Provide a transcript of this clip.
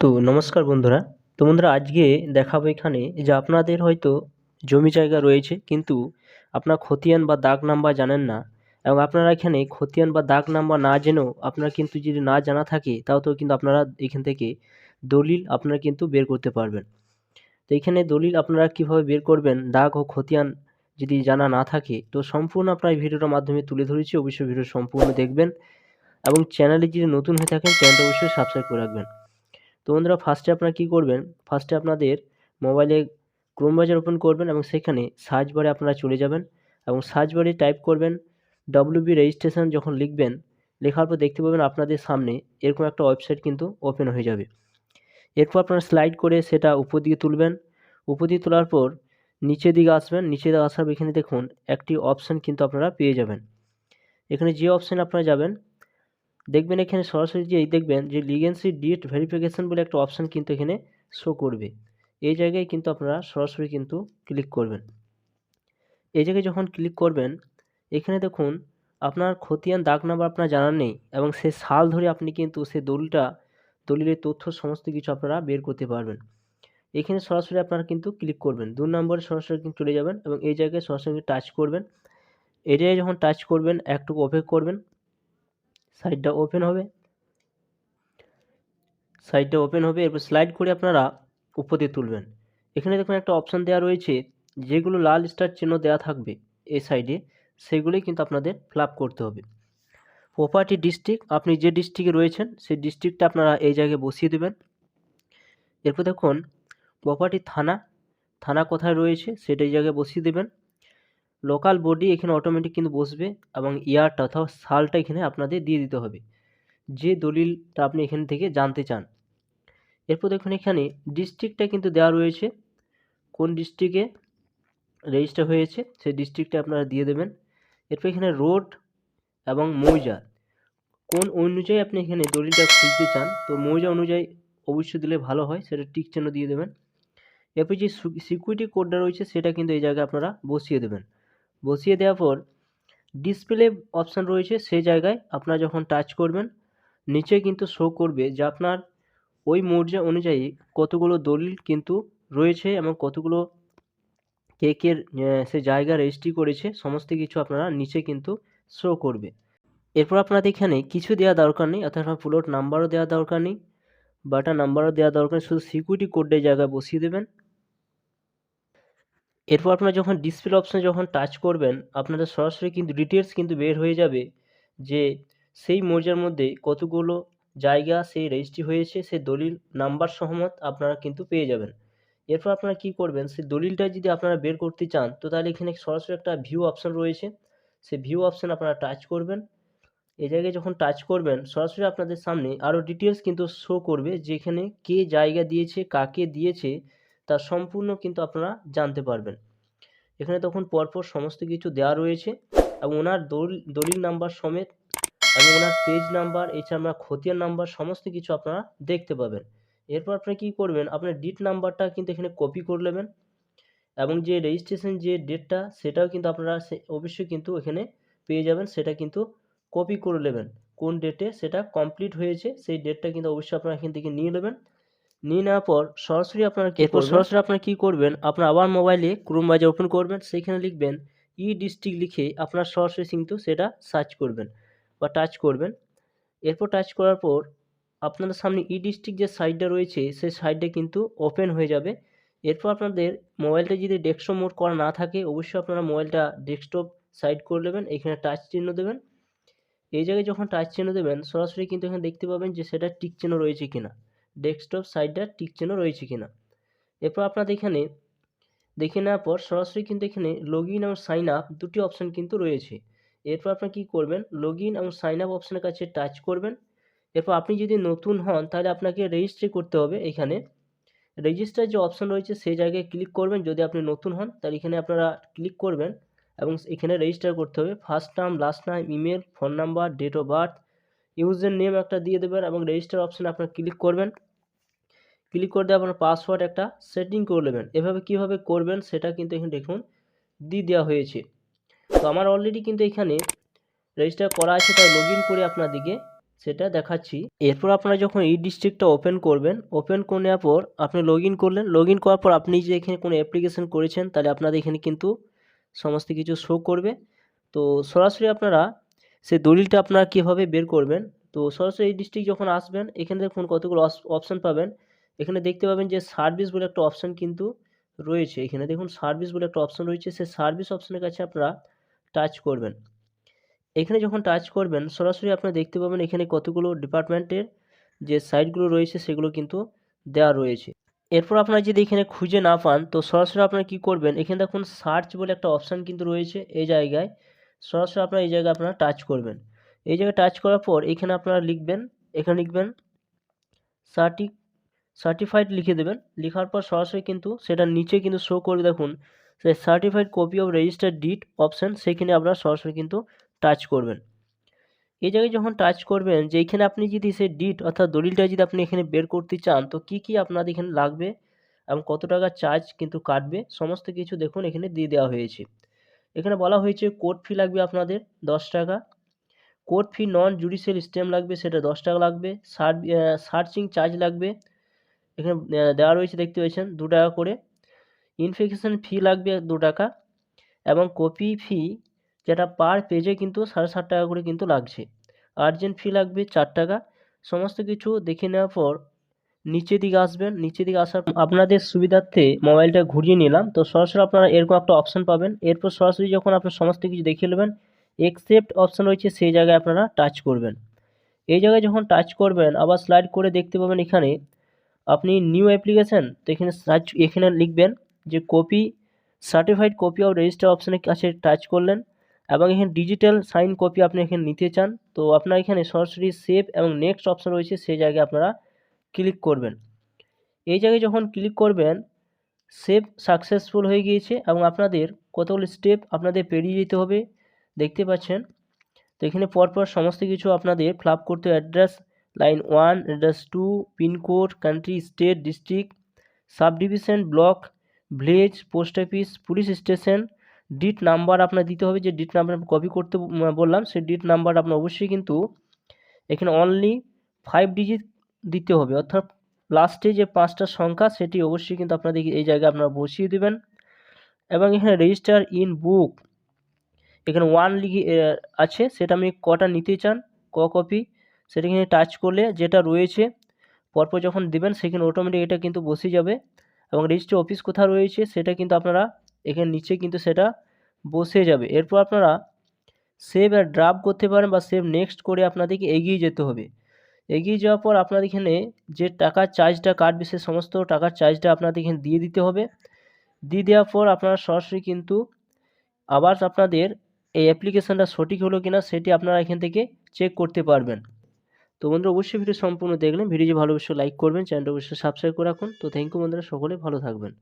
তো নমস্কার বন্ধুরা। তো বন্ধুরা, আজকে দেখাবো এখানে যে আপনাদের হয়তো জমি জায়গা রয়েছে, কিন্তু আপনার খতিয়ান বা দাগ নাম্বার জানেন না এবং আপনারা এখানে খতিয়ান বা দাগ নাম্বার না জেনেও আপনারা কিন্তু যদি না জানা থাকে, তাও তো কিন্তু আপনারা এখান থেকে দলিল আপনারা কিন্তু বের করতে পারবেন। তো এখানে দলিল আপনারা কীভাবে বের করবেন, দাগ ও খতিয়ান যদি জানা না থাকে, তো সম্পূর্ণ আপনার ভিডিওটার মাধ্যমে তুলে ধরেছি। অবশ্যই ভিডিও সম্পূর্ণ দেখবেন এবং চ্যানেলে যদি নতুন হয়ে থাকেন, চ্যানেলটা অবশ্যই সাবস্ক্রাইব করে রাখবেন। তো বন্ধুরা ফার্স্টে আপনারা কী করবেন? ফার্স্টে আপনাদের মোবাইলে ক্রোম ব্রাউজার ওপেন করবেন এবং সেখানে সার্চ বারে আপনারা চলে যাবেন এবং সার্চ বারে টাইপ করবেন ডব্লিউবি রেজিস্ট্রেশন যখন লিখবেন, লেখার পর দেখতে পাবেন আপনাদের সামনে এরকম একটা ওয়েবসাইট কিন্তু ওপেন হয়ে যাবে। এরপর আপনারা স্লাইড করে সেটা উপর দিকে তুলবেন। উপর দিকে তোলার পর নিচের দিকে আসবেন। নিচে দিকে আসার এখানে দেখুন একটি অপশান কিন্তু আপনারা পেয়ে যাবেন। এখানে যে অপশানে আপনারা যাবেন দেখবেন এখানে সরাসরি যে এই দেখবেন যে লিগেন্সি ডিট ভেরিফিকেশন বলে একটা অপশান কিন্তু এখানে শো করবে। এই জায়গায় কিন্তু আপনারা সরাসরি কিন্তু ক্লিক করবেন। এই জায়গায় যখন ক্লিক করবেন, এখানে দেখুন আপনার খতিয়ান, দাগ নাম্বার আপনার জানার নেই এবং সে সাল ধরে আপনি কিন্তু সে দলিলটা, দলিলের তথ্য, সমস্ত কিছু আপনারা বের করতে পারবেন। এখানে সরাসরি আপনারা কিন্তু ক্লিক করবেন। দু নম্বরে সরাসরি কিন্তু চলে যাবেন এবং এই জায়গায় সরাসরি টাচ করবেন। এই জায়গায় যখন টাচ করবেন একটু ওপেন করবেন। সাইডটা ওপেন হবে। সাইডটা ওপেন হবে, এরপর স্লাইড করে আপনারা উপর তুলবেন। এখানে দেখুন একটা অপশান দেওয়া রয়েছে, যেগুলো লাল স্টার চিহ্ন দেওয়া থাকবে এই সাইডে সেগুলোই কিন্তু আপনাদের ফিল করতে হবে। প্রপার্টি ডিস্ট্রিক্ট আপনি যে ডিস্ট্রিক্টে রয়েছেন, সেই ডিস্ট্রিক্টটা আপনারা এই জায়গায় বসিয়ে দেবেন। এরপর দেখুন প্রপার্টি থানা থানা কোথায় রয়েছে, সেটা এই জায়গায় বসিয়ে দেবেন। লোকাল বডি এখানে অটোমেটিক কিন্তু বসবে এবং ইয়ারটা অর্থাৎ সালটা এখানে আপনাদের দিয়ে দিতে হবে। যে দলিলটা আপনি এখান থেকে জানতে চান। এরপর দেখুন এখানে ডিস্ট্রিক্টটা কিন্তু দেওয়া রয়েছে। কোন ডিস্ট্রিক্টে রেজিস্টার হয়েছে সেই ডিস্ট্রিক্টটা আপনারা দিয়ে দেবেন। এরপর এখানে রোড এবং মৌজা। কোন অনুযায়ী আপনি এখানে দলিলটা খুঁজতে চান, তো মৌজা অনুযায়ী অবশ্যই দিলে ভালো হয়, সেটা টিক চিহ্ন দিয়ে দেবেন। এরপর যে সিকিউরিটি কোডটা রয়েছে সেটা কিন্তু এই জায়গায় আপনারা বসিয়ে দেবেন। বসিয়ে দেওয়ার পর ডিসপ্লে অপশান রয়েছে, সেই জায়গায় আপনারা যখন টাচ করবেন, নিচে কিন্তু শো করবে যে আপনার ওই মৌজা অনুযায়ী কতগুলো দলিল কিন্তু রয়েছে এবং কতগুলো কে কে সে জায়গা রেজিস্ট্রি করেছে, সমস্ত কিছু আপনারা নিচে কিন্তু শো করবে। এরপর আপনাদের এখানে কিছু দেওয়া দরকার নেই, অর্থাৎ আপনার প্লট নাম্বারও দেওয়া দরকার নেই বাটা নাম্বারও দেওয়া দরকার শুধু সিকিউরিটি কোডের জায়গায় বসিয়ে দেবেন। এরপর আপনারা যখন ডিসপ্লে অপশানে যখন টাচ করবেন, আপনাদের সরাসরি কিন্তু ডিটেলস কিন্তু বের হয়ে যাবে যে সেই মৌজার মধ্যে কতগুলো জায়গা সেই রেজিস্ট্রি হয়েছে, সেই দলিল নাম্বার সহমত আপনারা কিন্তু পেয়ে যাবেন। এরপর আপনারা কি করবেন, সেই দলিলটা যদি আপনারা বের করতে চান, তো তাহলে এখানে সরাসরি একটা ভিউ অপশান রয়েছে। সেই ভিউ অপশান আপনারা টাচ করবেন। এই জায়গায় যখন টাচ করবেন, সরাসরি আপনাদের সামনে আরও ডিটেলস কিন্তু শো করবে যেখানে কে জায়গা দিয়েছে, কাকে দিয়েছে তা সম্পূর্ণ কিন্তু আপনারা জানতে পারবেন। এখানে তখন পরপর সমস্ত কিছু দেওয়া রয়েছে এবং ওনার দলিল নাম্বার সমেত এবং ওনার পেজ নাম্বার, এছাড়া খতিয়ান নাম্বার, সমস্ত কিছু আপনারা দেখতে পাবেন। এরপর আপনি কী করবেন, আপনার ডিট নাম্বারটা কিন্তু এখানে কপি করে নেবেন এবং যে রেজিস্ট্রেশন যে ডেটটা সেটাও কিন্তু আপনারা অবশ্যই কিন্তু এখানে পেয়ে যাবেন, সেটা কিন্তু কপি করে নেবেন। কোন ডেটে সেটা কমপ্লিট হয়েছে, সেই ডেটটা কিন্তু অবশ্যই আপনারা এখান থেকে নিয়ে নেবেন। নিয়ে নেওয়ার পর সরাসরি আপনারা এরপর সরাসরি আপনারা কী করবেন? আপনার আবার মোবাইলে ক্রোম ব্রাউজার ওপেন করবেন সেইখানে লিখবেন ই ডিস্ট্রিক্ট লিখে আপনার সরাসরি কিন্তু সেটা সার্চ করবেন বা টাচ করবেন। এরপর টাচ করার পর আপনাদের সামনে ই ডিস্ট্রিক্ট যে সাইডটা রয়েছে সেই সাইডটা কিন্তু ওপেন হয়ে যাবে। এরপর আপনাদের মোবাইলটা যদি ডেস্কটপ মোড করা না থাকে অবশ্যই আপনারা মোবাইলটা ডেস্কটপ সাইড করে নেবেন এখানে টাচ চিহ্ন দেবেন। এই জায়গায় যখন টাচ চিহ্ন দেবেন সরাসরি কিন্তু এখানে দেখতে পাবেন যে সেটা টিক চিহ্ন রয়েছে কিনা। ডেস্কটপ সাইডটা টিক চিহ্ন রয়েছে কিনা। এরপর আপনাদের এখানে দেখে নেওয়ার পর সরাসরি কিন্তু এখানে লগ ইন এবং সাইন আপ দুটি অপশান কিন্তু রয়েছে। এরপর আপনার কী করবেন? লগ ইন এবং সাইন আপ অপশানের কাছে টাচ করবেন। এরপর আপনি যদি নতুন হন, তাহলে আপনাকে রেজিস্ট্রি করতে হবে এখানে। রেজিস্টার যে অপশান রয়েছে, সেই জায়গায় ক্লিক করবেন। যদি আপনি নতুন হন, তাহলে এখানে আপনারা ক্লিক করবেন এবং এখানে রেজিস্টার করতে হবে। ফার্স্ট নাম লাস্ট নাম email phone number date of birth user name একটা দিয়ে দেবেন এবং রেজিস্টার অপশানে আপনার ক্লিক করবেন। ক্লিক করে দিয়ে আপনার পাসওয়ার্ড একটা সেটিং করে নেবেন। এভাবে কীভাবে করবেন সেটা কিন্তু এখানে দেখুন দিয়ে দেওয়া হয়েছে। তো আমার অলরেডি কিন্তু এখানে রেজিস্টার করা আছে, তাই লগ ইন করে আপনাদেরকে সেটা দেখাচ্ছি। এরপর আপনারা যখন ই ডিস্ট্রিক্টটা ওপেন করবেন ওপেন করে নেওয়ার পর আপনি লগ করলেন। লগ করার পর আপনি যে এখানে কোনো অ্যাপ্লিকেশন করেছেন, তাহলে আপনাদের এখানে কিন্তু সমস্ত কিছু শো করবে। তো সরাসরি আপনারা সেই দলিলটা আপনারা কীভাবে বের করবেন? তো সরাসরি এই ডিস্ট্রিক্ট যখন আসবেন, এখানে দেখুন কতগুলো অপশান পাবেন। এখানে দেখতে পাবেন যে সার্ভিস বলে একটা অপশান কিন্তু রয়েছে। এখানে দেখুন সার্ভিস বলে একটা অপশান রয়েছে। সেই সার্ভিস অপশানের কাছে আপনারা টাচ করবেন। এখানে যখন টাচ করবেন, সরাসরি আপনারা দেখতে পাবেন এখানে কতগুলো ডিপার্টমেন্টের যে সাইটগুলো রয়েছে, সেগুলো কিন্তু দেওয়া রয়েছে। এরপর আপনারা যদি এখানে খুঁজে না পান, তো সরাসরি আপনারা কী করবেন? এখানে দেখুন সার্চ বলে একটা অপশান কিন্তু রয়েছে। এই জায়গায় সরাসরি আপনারা এই জায়গায় আপনারা টাচ করবেন। এই জায়গায় টাচ করার পর এখানে আপনারা লিখবেন, এখানে লিখবেন সার্টি সার্টিফাইড লিখে দেবেন। লেখার পর সরাসরি কিন্তু সেটা নিচে কিন্তু শো করে দেখুন সে certified copy of register deed option সেখানে আপনারা সরাসরি কিন্তু টাচ করবেন। এই জায়গায় যখন টাচ করবেন, যে এখানে আপনি যদি সেই ডিট অর্থাৎ দলিলটা যদি আপনি এখানে বের করতে চান, তো কি কি আপনাদের এখানে লাগবে এবং কত টাকা চার্জ কিন্তু কাটবে, সমস্ত কিছু দেখুন এখানে দিয়ে দেওয়া হয়েছে। এখানে বলা হয়েছে কোর্ট ফি লাগবে আপনাদের দশ টাকা। Court fee non judicial stamp লাগবে, সেটা দশ টাকা লাগবে। সার্চিং চার্জ লাগবে, এখানে দেওয়া রয়েছে, দেখতে পেয়েছেন, দু টাকা করে। ইনফেকশন ফি লাগবে দু টাকা এবং কপি ফি যেটা পার পেজে কিন্তু সাড়ে সাত টাকা করে কিন্তু লাগছে। আর্জেন্ট ফি লাগবে চার টাকা। সমস্ত কিছু দেখে নেওয়ার পর নিচের দিকে আসবেন নিচের দিকে আসার আপনাদের সুবিধার্থে মোবাইলটা ঘুরিয়ে নিলাম। তো সরাসরি আপনারা এরকম একটা অপশান পাবেন। এরপর সরাসরি যখন আপনার সমস্ত কিছু দেখে নেবেন একসেপ্ট অপশান রয়েছে, সেই জায়গায় আপনারা টাচ করবেন। এই জায়গায় যখন টাচ করবেন, আবার স্লাইড করে দেখতে পাবেন এখানে, আপনি নিউ অ্যাপ্লিকেশান তো এখানে সার্চ এখানে লিখবেন যে copy certified copy of register অপশানের কাছে টাচ করলেন এবং এখানে ডিজিটাল সাইন কপি আপনি এখানে নিতে চান। তো আপনার এখানে সরাসরি সেভ এবং নেক্সট অপশান রয়েছে, সেই জায়গায় আপনারা ক্লিক করবেন। এই জায়গায় যখন ক্লিক করবেন সেভ সাকসেসফুল হয়ে গিয়েছে এবং আপনাদের কতগুলো স্টেপ আপনাদের পেরিয়ে যেতে হবে দেখতে পাচ্ছেন। তো এখানে পরপর সমস্ত কিছু আপনাদের ফ্লাপ করতে address line one address two pin code country state district subdivision block village post office police station deed number আপনার দিতে হবে। যে ডিট নাম্বার কপি করতে বললাম, সেই ডিট নাম্বার আপনার অবশ্যই কিন্তু এখানে অনলি ফাইভ ডিজিট দিতে হবে। অর্থাৎ লাস্টে যে পাঁচটা সংখ্যা সেটি অবশ্যই কিন্তু আপনাদের এই জায়গায় আপনারা বসিয়ে দেবেন। এবং এখানে রেজিস্টার ইন বুক এখানে ওয়ান লিখে আছে, সেটা আপনি কটা নিতে চান, ক কপি সেটা এখানে টাচ করলে যেটা রয়েছে, পরপর যখন দেবেন সেখানে অটোমেটিক এটা কিন্তু বসে যাবে। এবং রেজিস্ট্রি অফিস কোথায় রয়েছে সেটা কিন্তু আপনারা এখানে নিচে কিন্তু সেটা বসে যাবে। এরপর আপনারা সেভ আর ড্রাফ করতে পারেন বা সেভ নেক্সট করে আপনাদেরকে এগিয়ে যেতে হবে। এগিয়ে যাওয়ার পর আপনাদের এখানে যে টাকার চার্জটা কাটবে সে সমস্ত টাকার চার্জটা আপনাদের এখানে দিয়ে দিতে হবে। দিয়ে দেওয়ার পর আপনারা সরাসরি কিন্তু আবার আপনাদের এই অ্যাপ্লিকেশানটা সঠিক হলো কিনা সেটি আপনারা এখান থেকে চেক করতে পারবেন। তো বন্ধুরা, অবশ্যই ভিডিও সম্পূর্ণ দেখলেন। ভিডিও ভালোবেসে লাইক করবেন। চ্যানেলটা অবশ্যই সাবস্ক্রাইব করে রাখুন। তো থ্যাংক ইউ বন্ধুরা, সকলে ভালো থাকবেন।